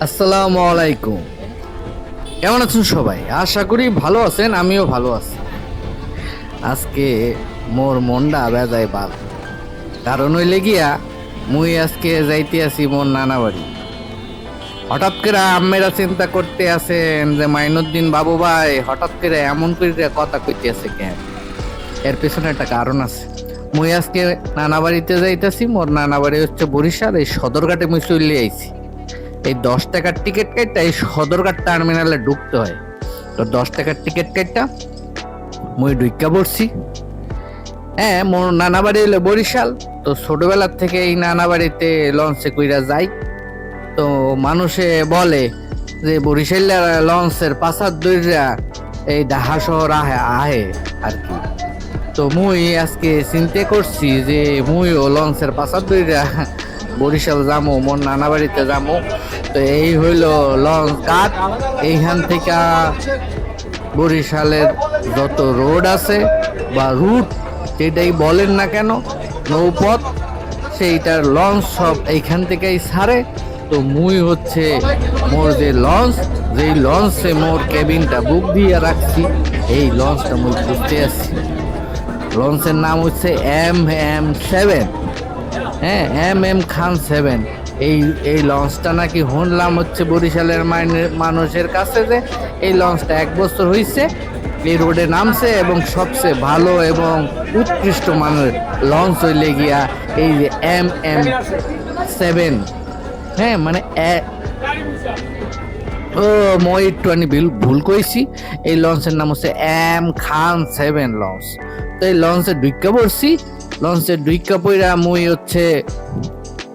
আসসালামু আলাইকুম। কেমন আছেন সবাই? আশা করি ভালো আছেন, আমিও ভালো আছি। আজকে মোর মনটা বেজায় বাল। কারণ হইলে গিয়া মুই আজকে যাইতে আছি মোর নানা বাড়ি। হঠাৎ করে আম্মেরা চিন্তা করতে আছেন যে মাইনুদ্দিন বাবু ভাই, হঠাৎ করে এমন করে কথা কইতে আছে কেন? এর পেছনে একটা কারণ আছে। মুই আজকে নানা বাড়িতে যাইতেছি, মোর নানা বাড়ি হচ্ছে বরিশাল, এই সদরঘাটে মুই চলে আইছি। এই দশ টাকার টিকিট কাটটা এই সদরঘাট টার্মিনালে ঢুকতে হয়। তো দশ টাকার টিকিট কাটটা মুই ঢুকা পড়ছি। হ্যাঁ মোর নানা বাড়ি হলো বরিশাল। তো ছোটবেলার থেকে এই নানা বাড়িতে লঞ্চে কইরা যাই। তো মানুষে বলে যে বরিশাল লঞ্চের পাশার দইরা এই ঢাকা শহর আহে আহে আর কি তো মুই আজকে চিন্তা করছি যে মুইও লঞ্চের পাশার দইরা বরিশাল যামু, মোর নানা বাড়িতে যামু। তো এই হইল লঞ্চ ঘাট এইখান থেকে বরিশালের যত রোড আছে বা রুট, যেটাই বলেন না কেন, নৌপথ, সেইটার লঞ্চ সব এইখান থেকেই ছাড়ে তো মুই হচ্ছে মোর যে লঞ্চ, যেই লঞ্চে মোর কেবিনটা বুক দিয়ে রাখছি, এই লঞ্চটা মুই ঘুরতে আসছি। লঞ্চের নাম হচ্ছে এম এম সেভেন। হ্যাঁ এম এম খান সেভেন। এই এই লঞ্চটা নাকি শুনলাম হচ্ছে বরিশালের মানুষের কাছে যে এই লঞ্চটা এক বছর হয়েছে এই রোডে নামছে এবং সবচেয়ে ভালো এবং উৎকৃষ্ট মানের লঞ্চ হইলে গিয়া এই যে এম এম সেভেন। হ্যাঁ মানে ও, মই একটু আমি ভুল কইছি। এই লঞ্চের নাম হচ্ছে এম খান সেভেন লঞ্চ। তো এই লঞ্চে ঢুইকা পড়ছি। লঞ্চে ঢুইকা পইরা মুই হচ্ছে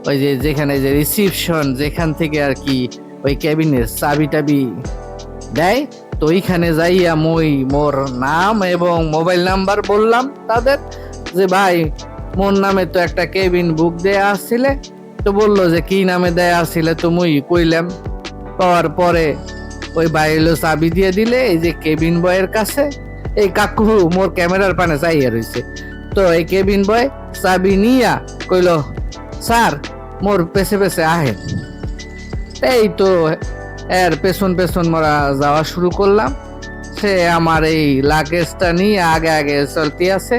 ওই যে যেখানে যে রিসিপশন যেখান থেকে আর কি ওই ক্যাবিনের চাবি টাবি দেয়, তো ওইখানে যাইয়া মই মোর নাম এবং মোবাইল নাম্বার বললাম তাদের যে, ভাই, মোর নামে তো একটা কেবিন বুক দেয়া আসছিলে তো বলল যে, কি নামে দেয়া আসছিলে তো মুই কইলাম, পাওয়ার পরে ওই বাইরে চাবি দিয়ে দিলে, এই যে কেবিন বয়ের কাছে, এই কাকু মোর ক্যামেরার পানে চাইয়া রইছে। তো এই কেবিন বয় চাবি নিয়া কইলো স্যার, মোর পেছে পেছে আহে। এই তো এর পেছন পেছন মোরা যাওয়া শুরু করলাম। সে আমার এই লাগেজটা নিয়ে আগে আগে চলতে আছে।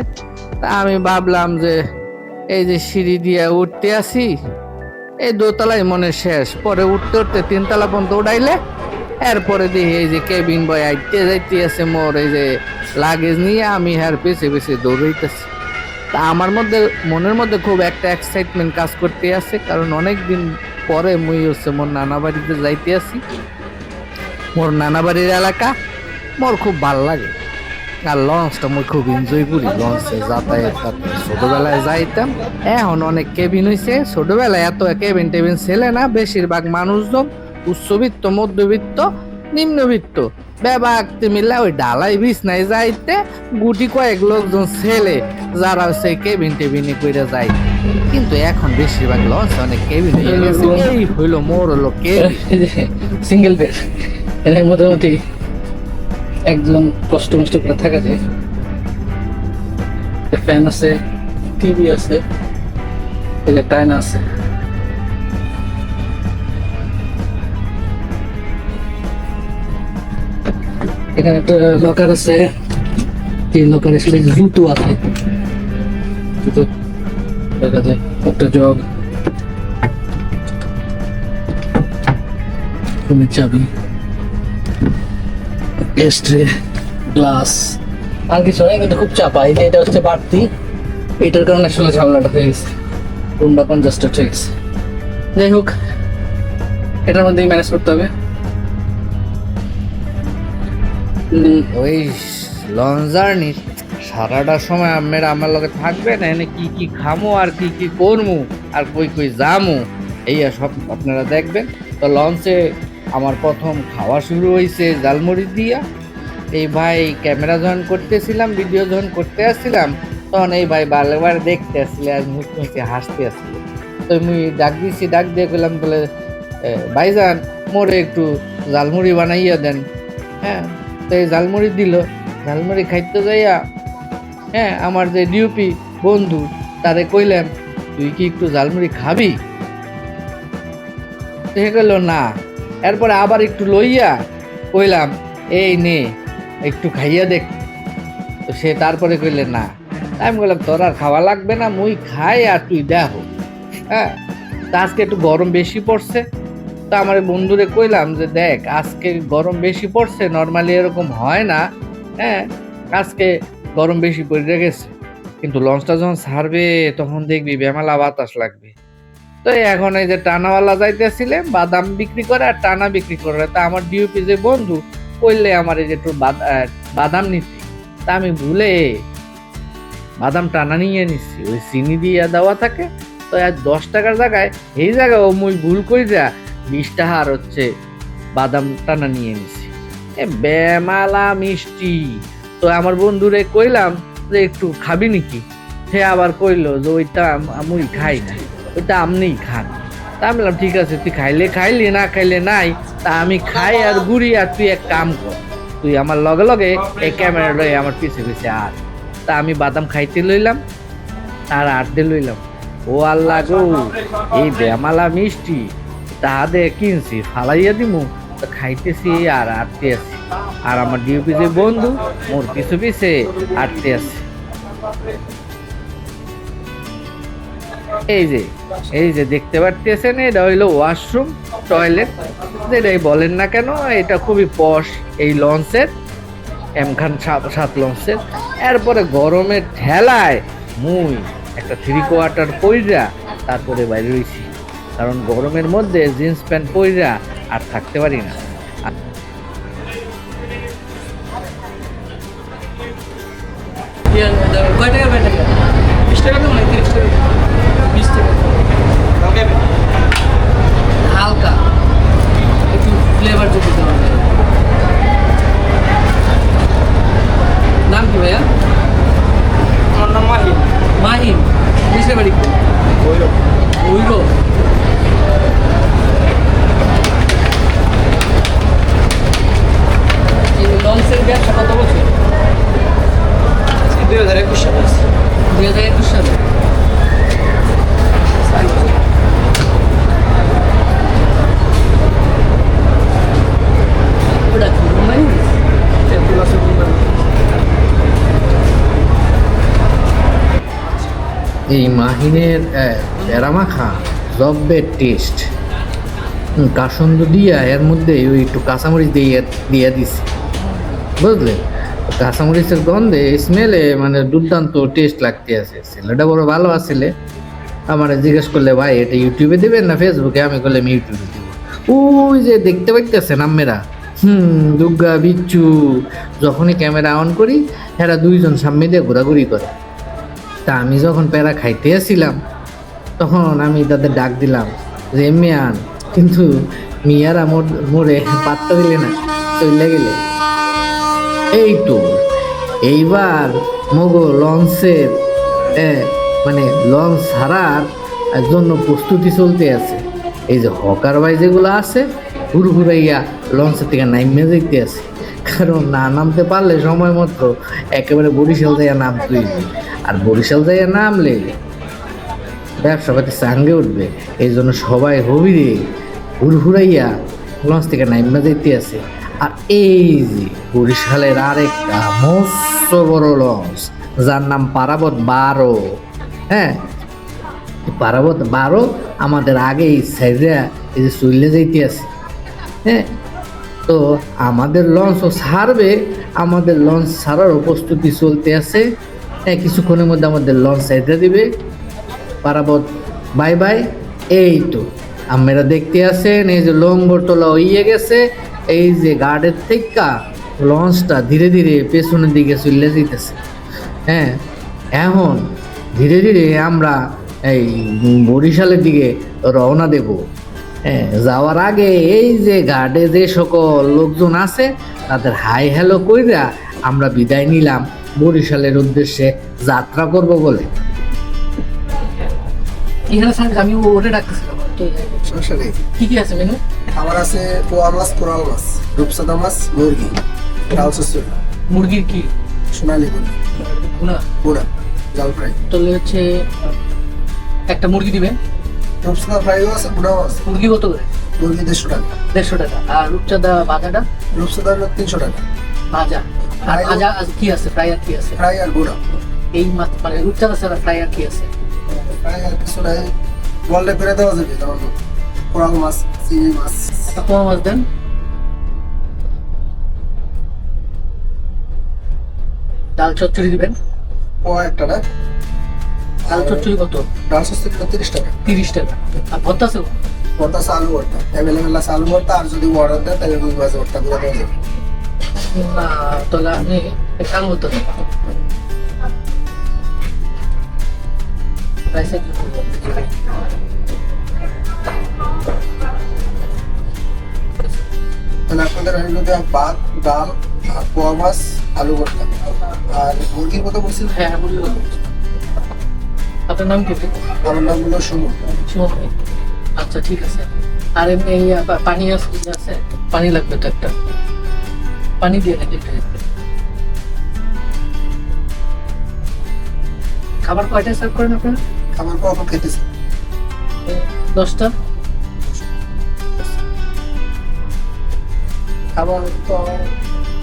তা আমি ভাবলাম যে এই যে সিঁড়ি দিয়ে উঠতে আসি, এই দোতলায় মনে শেষ। পরে উঠতে উঠতে তিনতলা পর্যন্ত উঠাইলে এরপরে দেখি এই যে কেবিন বয় আইতে যাইতে আছে মোর এই যে লাগেজ নিয়ে, আমি আর পেছে পেছে দৌড়াইতেছি। তা আমার মধ্যে, মনের মধ্যে খুব একটা এক্সাইটমেন্ট কাজ করতে আছে, কারণ অনেক দিন পরে মুই হচ্ছে মোর নানা বাড়িতে যাইতে আসি। মোর নানা বাড়ির এলাকা, মোর খুব ভালো লাগে। আর লঞ্চটা মুই খুব এনজয় করি, লঞ্চে যাতায়াত। ছোটবেলায় যাইতাম, এখন অনেক কেবিন হয়েছে ছোটবেলায় এত কেবিন টেবিন ছেলে না, বেশিরভাগ মানুষজন উচ্চবিত্ত, মধ্যবিত্ত নিম্নবিত্ত। বেবাক্তি মিলে ওই ডালাই বিছনায় যাইতে গুটি কয়েক লোকজন ছেলে, যারা সেই কেবিন টেবিনে কইরা যায় কিন্তু এখন বেশিরভাগ লঞ্চ অনেক কেবিন এই হইল মোর হলো সিঙ্গেল বেড এখানে মোটামুটি একজন কষ্ট মষ্ট করে থাকা যায়। ফ্যান আছে টিভি আছে যে টাইন আছে। এখানে একটা লকার আছে। এই লকারে আসলে জুতো আছে। জুতো। দেখা যায় একটা জগ চাবি। এস্ট্রে গ্লাস আর কিছু নেই কিন্তু খুব চাপা। এই যে এটা হচ্ছে বাড়তি। এটার কারণে আসলে ঝামেলাটা হয়ে গেছে। রুমটা হয়ে গেছে যাই হোক, এটার মধ্যেই ম্যানেজ করতে হবে। ওই লঞ্চ জার্নি সারাটা সময় আপনারা আমার লগে থাকবেন, এনে কি কি খামো আর কি কি করমু আর কই কই যামু, এই সব আপনারা দেখবেন। তো লঞ্চে আমার প্রথম খাওয়া শুরু হয়েছে জালমুড়ি দিয়া। এই ভাই ক্যামেরা যখন করতেছিলাম ভিডিও যখন করতে আসছিলাম, তখন এই ভাই বারবার দেখতে আসছিলে আর মুখ মুখে হাসতে আসছিল। তো মুই ডাক দিছি, ডাক দিয়ে গেলাম বলে ভাইজান, মোরে একটু জালমুড়ি বানাইয়া দেন। হ্যাঁ তো এই ঝালমুড়ি দিল। ঝালমুড়ি খাইতে যাইয়া হ্যাঁ আমার যে ডিউপি বন্ধু, তারে কইলাম, তুই কি একটু ঝালমুড়ি খাবি? সে গেল না। এরপরে আবার একটু লইয়া কইলাম, এই নে, একটু খাইয়া দেখ। তো সে তারপরে কইলে, না। আমি বললাম তোর আর খাওয়া লাগবে না, মুই খাই আর তুই দেখো হ্যাঁ তা আজকে একটু গরম বেশি পড়ছে। তা আমার বন্ধুরে কইলাম যে, দেখ, আজকে গরম বেশি পড়ছে নর্মালি এরকম হয় না হ্যাঁ? আজকে গরম বেশি পড়ে গেছে। কিন্তু লঞ্চটা যখন ছাড়বে তখন দেখবি বেমালা বাতাস লাগবে। তো এখন এই যে টানাওয়ালা যাইতেছিলে বাদাম বিক্রি করে আর টানা বিক্রি করে তা আমার ডিউপি যে বন্ধু কইলে আমার এই যে একটু বাদ- বাদাম নিতে। তা আমি ভুলে বাদাম টানা নিয়ে নিচ্ছি ওই চিনি দিয়ে দেওয়া থাকে। তো আর দশ টাকার জায়গায়, এই জায়গায় ও মুই ভুল করি যা আর হচ্ছে, বাদাম টানা নিয়ে নিছি। এ বেমালা মিষ্টি। তো আমার বন্ধুরে কইলাম যে, একটু খাবি নাকি? সে আবার কইলো যে, ওইটা আমি খাই না, ওইটা আপনিই খান। তা আমি বললাম, ঠিক আছে, তুই খাইলে খাইলি, না খাইলে নাই, তা আমি খাই আর গুড়ি আর তুই এক কাম কর, তুই আমার লগে লগে এই ক্যামেরা লয়ে আমার পিছে পিছে আর তা আমি বাদাম খাইতে লইলাম আর আটতে লইলাম। ও আল্লাহ গো, এই বেমালা মিষ্টি। তাহাদে কিনছি, ফালাইয়া দিমু। খাইতেছি, আর আটতে আছি। আর আমার ডিউপি যে বন্ধু, মোর পিছু পিছে আটতে আছে। এই যে এই যে দেখতে পারতেছেন, এটা হইল ওয়াশরুম, টয়লেট। যেটাই বলেন না কেন, এটা খুবই পশ এই লঞ্চের, এমখান সাত- সাত লঞ্চের। এরপরে গরমের ঠেলায় মুই একটা থ্রি কোয়ার্টার পইরা তারপরে বাইরে রয়েছি কারণ গরমের মধ্যে জিন্স প্যান্ট পরিরা আর থাকতে পারি না। এই মাহিনের প্যারা মাখা জব্বের টেস্ট। কাসন্দ দিয়া এর মধ্যে ওই একটু কাঁচামরিচ দিয়ে দিয়ে দিছি। বুঝলে? কাঁচামরিচের গন্ধে স্মেলে মানে দুর্দান্ত টেস্ট লাগতে আছে। ছেলেটা বড় ভালো আসলে আমার জিজ্ঞেস করলে, ভাই, এটা ইউটিউবে দেবেন না ফেসবুকে আমি করলাম ইউটিউবে দেবো। ওই যে দেখতে পাইতেছেন আম্মেরা হুম দুর্গা বিচ্ছু, যখনই ক্যামেরা অন করি, এরা দুইজন সামনে দিয়ে ঘোরাঘুরি করে। তা আমি যখন প্যারা খাইতে আসছিলাম তখন আমি তাদের ডাক দিলাম যে মিয়ান কিন্তু মিয়ারা মোরে পাত্তা দিলে না চলে গেলে। এই তো, এইবার মগো লঞ্চের মানে লঞ্চ ছাড়ার জন্য প্রস্তুতি চলতে আছে। এই যে হকার বাই যেগুলো আছে হুড়হুড়াইয়া লঞ্চের থেকে নাইমে যাইতে আছে। কারণ না নামতে পারলে সময় মতো একেবারে বরিশাল যাইয়া নামতে হইবে। আর বরিশাল যাইয়া নামলে ব্যবসা পাতি সাঙ্গে উঠবে। এই জন্য সবাই হবি হবিরে হুড়হুড়াইয়া লঞ্চ থেকে নাইমা যাইতে আছে। আর এই যে বরিশালের আরেকটা মস্ত বড় লঞ্চ, যার নাম পারাবত বারো। হ্যাঁ পারাবত বারো আমাদের আগেই সাইডে এই যে চলে যাইতে আছে। হ্যাঁ তো আমাদের লঞ্চও ছাড়বে, আমাদের লঞ্চ ছাড়ারও প্রস্তুতি চলতে আছে। হ্যাঁ কিছুক্ষণের মধ্যে আমাদের লঞ্চ সাইডে দিবে। Parabat bye bye. এই তো আমরা দেখতে আছেন, এই যে লম্বর তোলা হইয়ে গেছে। এই যে গার্ডের থেকে লঞ্চটা ধীরে ধীরে পেছনের দিকে চলে যেতেছে হ্যাঁ এখন ধীরে ধীরে আমরা এই বরিশালের দিকে রওনা দেব। যাওয়ার আগে এই যে গার্ডে যে সকল লোকজন আছে তাদের হাই হ্যালো কইরা আমরা বিদায় নিলাম। বরিশালের উদ্দেশ্যে যাত্রা করব বলে। এখানে স্যার? আমি ওটা ডাকতেছিলাম। সমস্যা নেই। কি কি আছে মেনু? আমার আছে পোয়া মাছ কোরাল মাছ রূপসাদা মাছ মুরগি ডাল মুরগির কি? সোনালি মুরগি না পোড়া জাল ফ্রাই। তাহলে হচ্ছে একটা মুরগি দিবেন। রূপসাদা ফ্রাইও আছে আছে মুরগি কত করে মুরগি দেড়শো টাকা দেড়শো টাকা আর রূপচাঁদা ভাজাটা রূপসাদা হলো তিনশো টাকা ভাজা আর ভাজা আর কি আছে ফ্রাই আর কি আছে ফ্রাই আর গুঁড়া এই মাছ মানে রূপচাঁদা ছাড়া ফ্রাই আর কি আছে. ফ্রাই আর কিছু নাই বললে করে দেওয়া যাবে যেমন কোরাল মাছ চিংড়ি মাছ একটা মাছ দেন ডাল চচ্চড়ি দিবেন ও একটা না ডাল চচ্চড়ি কত? ডাল তিরিশ টাকা তিরিশ টাকা। আর ভর্তা আছে ভর্তা আছে আলু ভর্তা। অ্যাভেলেবেল আছে আলু ভর্তা আর যদি অর্ডার দেয় তাহলে রুই ভর্তা করে দেওয়া যাবে। না তাহলে আপনি আলু আপনাদের হলো ভাত ডাল পোয়া মাছ আলু ভর্তা। আর মুরগির কথা বলছিলেন? হ্যাঁ বুঝতে পারছি। আপনার নাম কি? আমার নাম হলো সুমন। সুমন ভাই। আচ্ছা ঠিক আছে। আর এমনি পানি আছে আছে? পানি লাগবে তো একটা। পানি দিয়ে একটু। খাবার কয়টায় সার্ভ করেন আপনারা? খাবার কখন খেতেছে দশটা। খাবার তো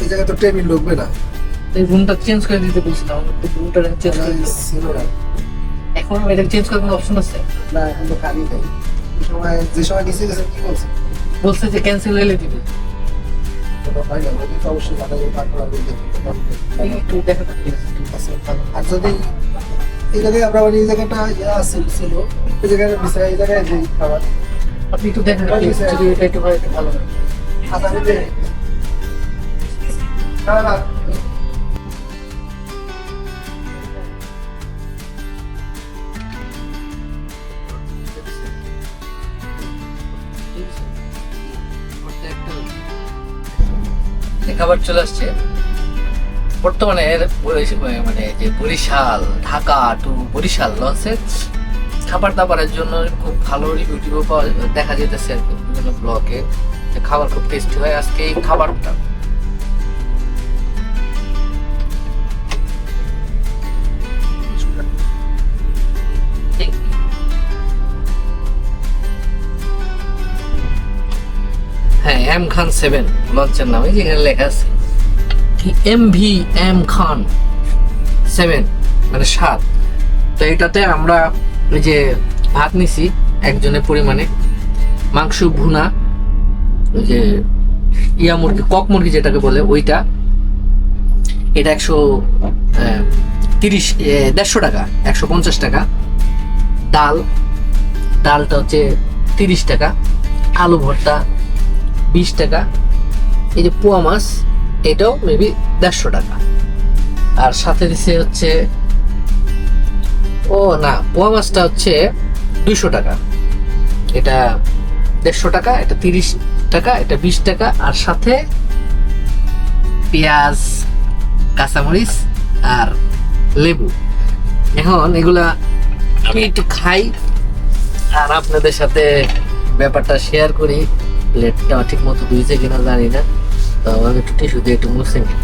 এই জায়গায় তো টেবিল ঢুকবে না। এই রুমটা চেঞ্জ করে দিতে বলছিলাম। রুমটা চেঞ্জ করে দিতে এখন এটা চেঞ্জ করার কোনো অপশন আছে? না এখন তো খালি নেই সময় যে সময় নিচে গেছে কি বলছে? বলছে যে ক্যান্সেল হলে দিবে। করা। আর যদি এই জায়গায় আমরা মানে এই জায়গাটা ইয়া ছিল ছিল এই জায়গায় বিচার এই জায়গায় যে খাবার। আপনি একটু দেখেন যদি এটা একটু ভালো হয়। আচ্ছা দিতে না না খাবার চলে আসছে। বর্তমানে মানে যে বরিশাল, ঢাকা টু বরিশাল লঞ্চে খাবার দাবারের জন্য খুব ভালো ইউটিউবে পাওয়া, দেখা যেতেছে বিভিন্ন ব্লগে খাবার খুব টেস্টি হয়। আজকে এই খাবারটা এম খান সেভেন লঞ্চের নামে যেখানে লেখা আছে। M V M Khan seven মানে সাত। তো এটাতে আমরা ওই যে ভাত নিছি একজনের পরিমাণে। মাংস, ভুনা ওই যে ইয়া মুরগি, কক মুরগি যেটাকে বলে, ওইটা। এটা একশো তিরিশ দেড়শো টাকা, একশো পঞ্চাশ টাকা। ডাল, ডালটা হচ্ছে তিরিশ টাকা। আলু ভর্তা বিশ টাকা। এই যে পোয়া মাছ, এটাও মেবি দেড়শো টাকা। আর সাথে দিছে হচ্ছে, ও না, পোয়া মাছটা হচ্ছে দুইশো টাকা। এটা দেড়শো টাকা, এটা তিরিশ টাকা, এটা বিশ টাকা। আর সাথে পেঁয়াজ, কাঁচামরিচ আর লেবু। এখন এগুলা আমি একটু খাই, আর আপনাদের সাথে ব্যাপারটা শেয়ার করি। প্লেটটা ঠিক মতো ধুইছে কিনা জানি না। তো আমাকে একটু টিস্যু দিয়ে একটু মুছে নিই।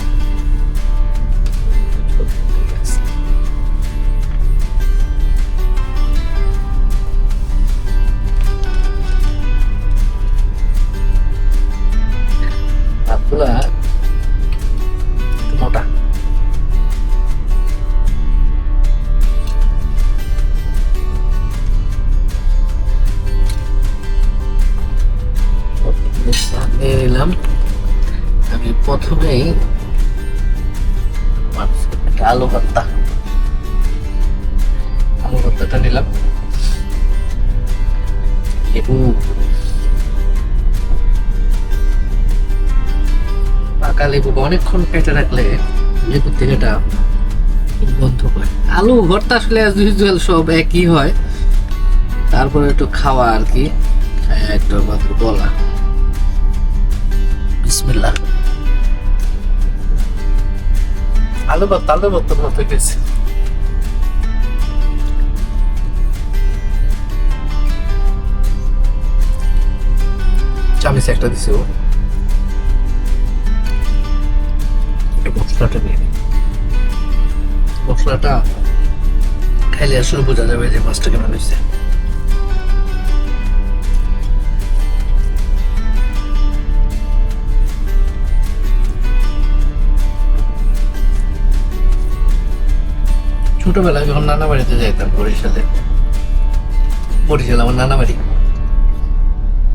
একটা আলু ভর্তা আলু ভর্তাটা নিলাম। লেবু পাকা লেবু অনেকক্ষণ কেটে রাখলে লেবু থেকে এটা বন্ধ হয়। আলু ভর্তা আসলে as usual সব একই হয়। তারপরে একটু খাওয়া আর কি একটু বলা। বিসমিল্লাহ। আলু ভর্তা আলু ভর্তার মতো গেছে চামিচ একটা দিছে ও। মশলাটা নিয়ে মশলাটা খাইলে আসলে বোঝা যাবে যে মাছটা কেমন হয়েছে। ছোটবেলায় যখন নানা বাড়িতে যাইতাম বরিশালে বরিশাল আমার নানা বাড়ি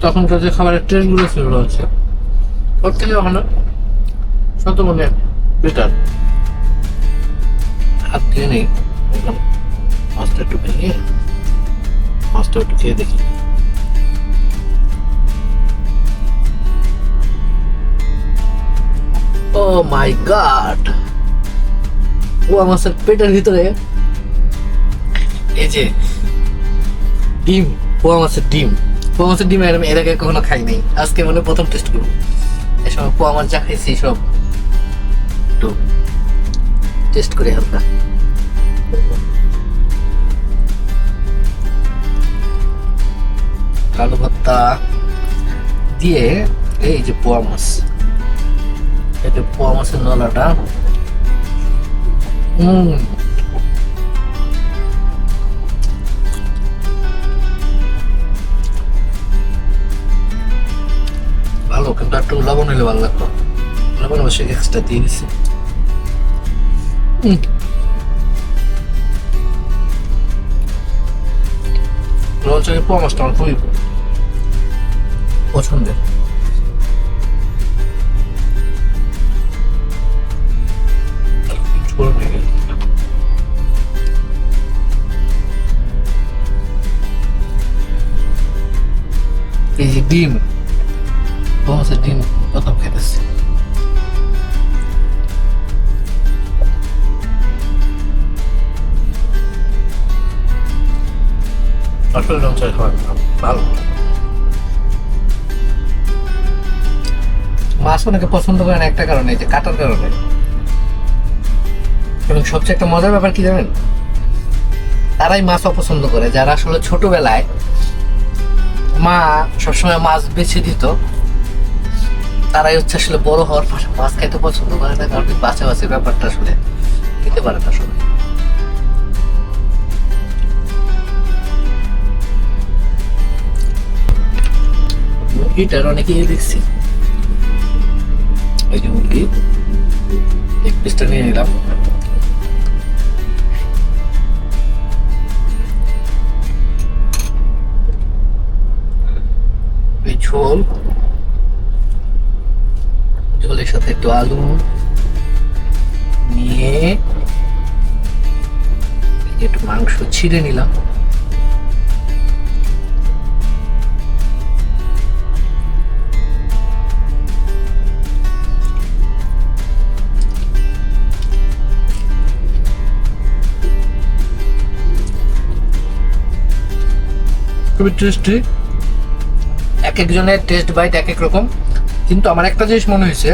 তখনকার যে খাবারের ট্রেনগুলো ছিল হচ্ছে বেটার হাত দিয়ে নেই মাছটা একটু ভেঙে, মাছটা একটু খেয়ে দেখি। ও মাই গড ও আমার পেটের ভিতরে। এই যে, ডিম পোয়া মাছের ডিম। পোয়া মাছের ডিম এর আগে কখনো খাই নাই। আজকে মানে প্রথম টেস্ট করব। সময় পোয়া মাছ যা খাইছি সব। একটু টেস্ট করে হালকা আলু ভর্তা দিয়ে এই যে পোয়া মাছ। যে পোয়া মাছের নলাটা। হুম। ভালো কিন্তু একটু লবণ হলে ভালো লাগতো লবণ অবশ্যই এক্সট্রা দিয়ে দিচ্ছি হুম। লঞ্চের পোয়া মাছটা আমার খুবই পছন্দের। ডিম। বসে ডিম প্রথম খেতেছি আসলে লঞ্চের খাবার ভালো। মাছ অনেকে পছন্দ করে না একটা কারণে যে কাটার কারণে। এবং সবচেয়ে একটা মজার ব্যাপার কি জানেন? তারাই মাছ অপছন্দ করে। যারা আসলে ছোটবেলায় মা সবসময় মাছ বেছে দিত। তারাই হচ্ছে আসলে বড় হওয়ার পর মাছ খাইতে পছন্দ করে না, কারণ বাঁচা বাঁচি ব্যাপারটা আসলে দিতে পারে না সবাই। মুরগিটার অনেকেই দেখছি। এই যে মুরগি, এক পিসটা নিয়ে নিলাম। ঝোল। ঝোলের সাথে একটু আলু নিয়ে একটু মাংস ছিঁড়ে নিলাম। খুবই টেস্টি একজনের টেস্ট বাইট এক এক রকম। কিন্তু আমার একটা জিনিস মনে হয়েছে,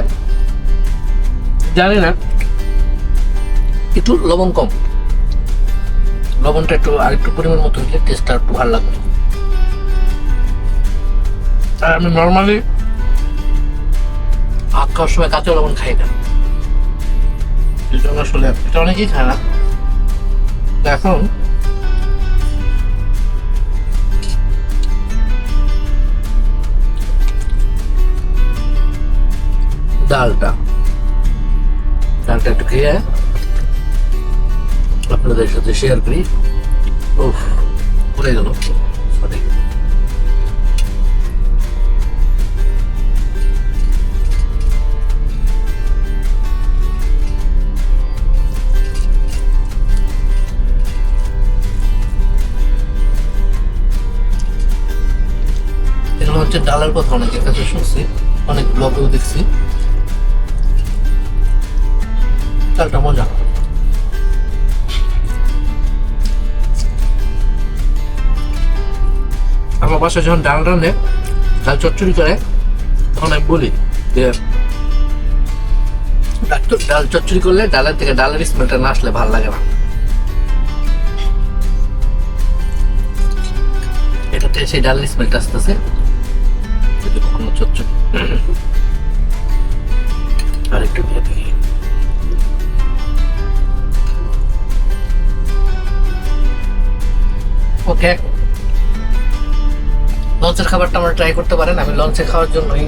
জানি না, একটু লবণ কম। লবণটা একটু আরেকটু পরিমাণ মতো হলে টেস্টটা একটু ভালো লাগবে। আর আমি নর্মালি ভাত খাওয়ার সময় কাঁচা লবণ খাই না। জন্য আসলে এটা অনেকেই খায় না। এখন ডালটা। ডালটা একটু খেয়ে আপনাদের সাথে শেয়ার করি। উফ পড়ে গেল। হচ্ছে ডালের কথা অনেকের কাছে শুনছি, অনেক ব্লগেও দেখছি। মজা। আমার বাসায় যখন ডাল চচ্চড়ি করে ডাল চচ্চড়ি করলে ডালের থেকে ডালের স্মেলটা না আসলে ভালো লাগে না। এটাতে সেই ডালের স্মেলটা আসতেছে কখনো চচ্চড়ি। আর একটু দিয়ে ওকে লঞ্চের খাবারটা আমরা ট্রাই করতে পারেন। আমি লঞ্চে খাওয়ার জন্যই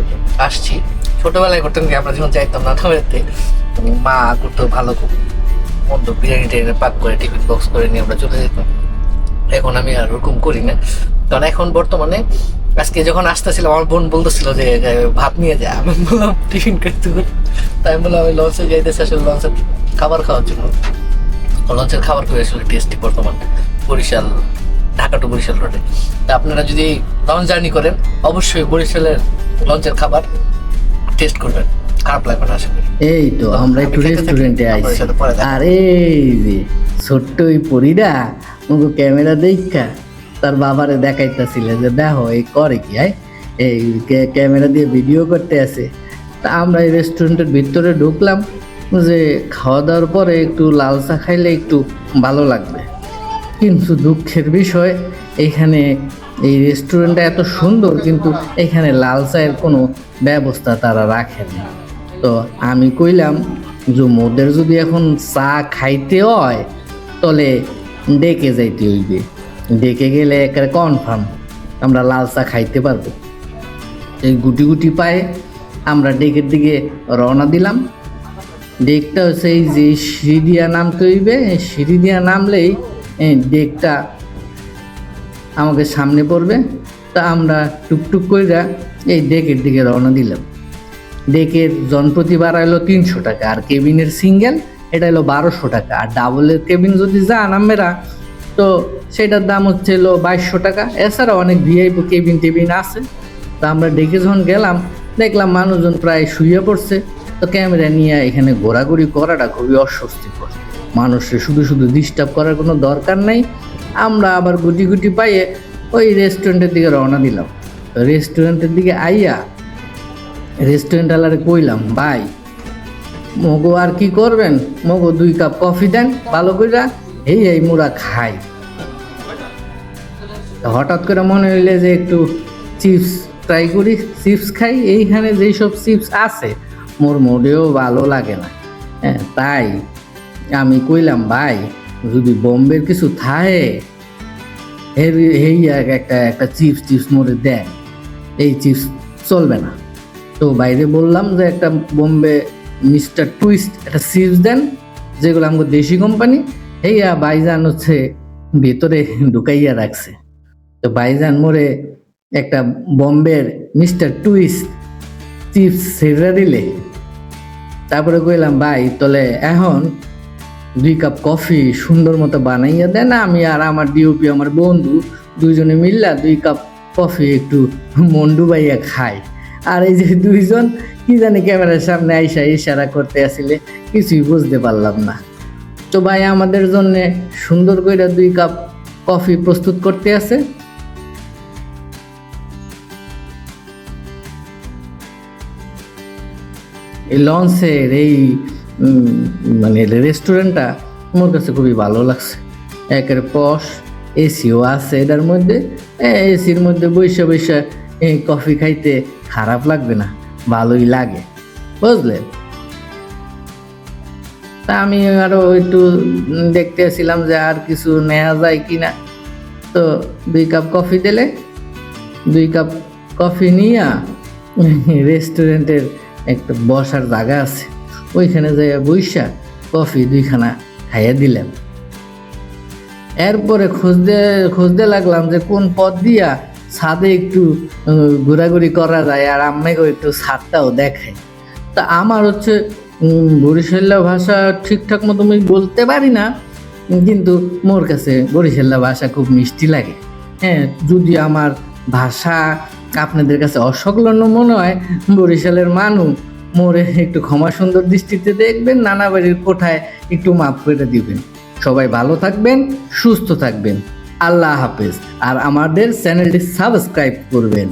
আসছি। ছোটবেলায় করতেন কি আমরা যখন যাইতাম না খাওয়াতে মা করতো ভালো খুব মন্দ বিরিয়ানি টিরিয়ানি পাক করে টিফিন বক্স করে নিয়ে আমরা চলে যেতাম। এখন আমি আর ওরকম করি না। কারণ এখন বর্তমানে, আজকে যখন আসতেছিলাম, আমার বোন বলতেছিল যে ভাত নিয়ে যায় আমি বললাম টিফিন করতে করে তাই বললাম, আমি লঞ্চে যাইতেছি আসলে লঞ্চের খাবার খাওয়ার জন্য। লঞ্চের খাবার করে আসলে টেস্টি বর্তমান। বরিশাল ঢাকা টু বরিশাল রোডে তা আপনারা যদি লঞ্চ জার্নি করেন অবশ্যই বরিশালের লঞ্চের খাবার টেস্ট করবেন। খারাপ লাগবে না আশা করি। এই তো আমরা একটু রেস্টুরেন্টে আইছি। আর এই যে ছোট্ট ওই পরিরা মুখো ক্যামেরা দেখা তার বাবারে দেখাইতেছিল যে দেখো এই করে কি আয়। এই ক্যামেরা দিয়ে ভিডিও করতে আছে। তা আমরা এই রেস্টুরেন্টের ভিতরে ঢুকলাম যে খাওয়া দাওয়ার পরে একটু লাল চা খাইলে একটু ভালো লাগবে। কিন্তু দুঃখের বিষয়, এখানে এই রেস্টুরেন্টটা এত সুন্দর, কিন্তু এখানে লাল চায়ের কোনো ব্যবস্থা তারা রাখেন। না তো আমি কইলাম যে মোদের যদি এখন চা খাইতে হয়, তাহলে ডেকে যাইতে হইবে। ডেকে গেলে একেবারে কনফার্ম আমরা লাল চা খাইতে পারব। এই গুটি গুটি পায়ে আমরা ডেকের দিকে রওনা দিলাম। ডেকটা হচ্ছে এই যে সিঁড়ি দিয়া নামতে হইবে সিঁড়ি দিয়া নামলেই ডেকটা আমাকে সামনে পড়বে, তা আমরা টুকটুক কইরা এই ডেকের দিকে রওনা দিলাম। ডেকের জনপ্রতি ভাড়া হলো তিনশো টাকা, আর কেবিনের সিঙ্গেল এটা হলো বারোশো টাকা, আর ডাবলের কেবিন যদি যান আমরা তো সেটার দাম হচ্ছে হলো বাইশশো টাকা। এছাড়া অনেক ভিআইপি কেবিন টেবিন আছে। তা আমরা ডেকে যখন গেলাম, দেখলাম মানুষজন প্রায় শুয়ে পড়ছে। তো ক্যামেরা নিয়ে এখানে ঘোরাঘুরি করাটা খুবই অস্বস্তিকর। মানুষের শুধু শুধু ডিস্টার্ব করার কোনো দরকার নাই। আমরা আবার গুটি গুটি পাইয়ে ওই রেস্টুরেন্টের দিকে রওনা দিলাম। রেস্টুরেন্টের দিকে আইয়া রেস্টুরেন্ট আলারে কইলাম, ভাই, মগো আর কি করবেন? মগো দুই কাপ কফি দেন, ভালো কইরা এই এই মোরা খাই। হঠাৎ করে মনে হইলে যে একটু চিপস ট্রাই করি চিপস খাই। এইখানে যেই সব চিপস আছে, মোর মোটেও ভালো লাগে না। হ্যাঁ তাই আমি কইলাম, ভাই, যদি বোম্বের কিছু থাহে এই একটা একটা চিপস টিপস মোরে দেন। এই চিপস চলবে না। তো বাইরে বললাম যে একটা বোম্বে মিস্টার টুইস্ট, একটা চিপস দেন, যেগুলো আমাকে দেশি কোম্পানি। এইয়া বাইজান হচ্ছে ভেতরে ঢুকাইয়া রাখছে। তো বাইজান মোরে একটা বোম্বের মিস্টার টুইস্ট চিপস ছেড়ে দিলে। তারপরে কইলাম, ভাই তলে এখন দুই কাপ কফি সুন্দর মতো বানাইয়া দেন। আমি আর আমার ডিওপি আমার বন্ধু দুইজনে মিললা দুই কাপ কফি একটু মন ডুবাইয়া খাই। আর এই যে দুইজন, কি জানি ক্যামেরার সামনে আইসা ইশারা করতে আসিলে কিছুই বুঝতে পারলাম না। তো ভাই, আমাদের জন্যে সুন্দর করে দুই কাপ কফি প্রস্তুত করতে আছে। এই লঞ্চের এই মানে রেস্টুরেন্টটা আমার কাছে খুবই ভালো লাগছে। একের পশ এসিও আছে এটার মধ্যে। এসির মধ্যে বৈশা বৈশা কফি খাইতে খারাপ লাগবে না, ভালোই লাগে বুঝলেন তা আমি আরও একটু দেখতে আসছিলাম যে আর কিছু নেওয়া যায় কি না তো দুই কাপ কফি দিলে, দুই কাপ কফি নিয়ে রেস্টুরেন্টের একটা বসার জায়গা আছে। ওইখানে যাইয়া বইসা কফি দুইখানা খাইয়া দিলাম এরপরে খুঁজতে খুঁজতে লাগলাম যে কোন পথ দিয়া ছাদে একটু ঘোরাঘুরি করা যায় আর আম্মাকেও একটু ছাদটাও দেখায়। তা আমার হচ্ছে বরিশাল্লা ভাষা ঠিকঠাক মতো আমি বলতে পারি না, কিন্তু মোর কাছে বরিশাল্লা ভাষা খুব মিষ্টি লাগে। হ্যাঁ যদি আমার ভাষা আপনাদের কাছে অসংলগ্ন মনে হয়, বরিশালের মানুষ মোরে একটু ক্ষমা সুন্দর দৃষ্টিতে দেখবেন, নানা বাড়ির কোঠায় একটু মাফ করে দিবেন। সবাই ভালো থাকবেন, সুস্থ থাকবেন। আল্লাহ হাফেজ। আর আমাদের চ্যানেলটি সাবস্ক্রাইব করবেন।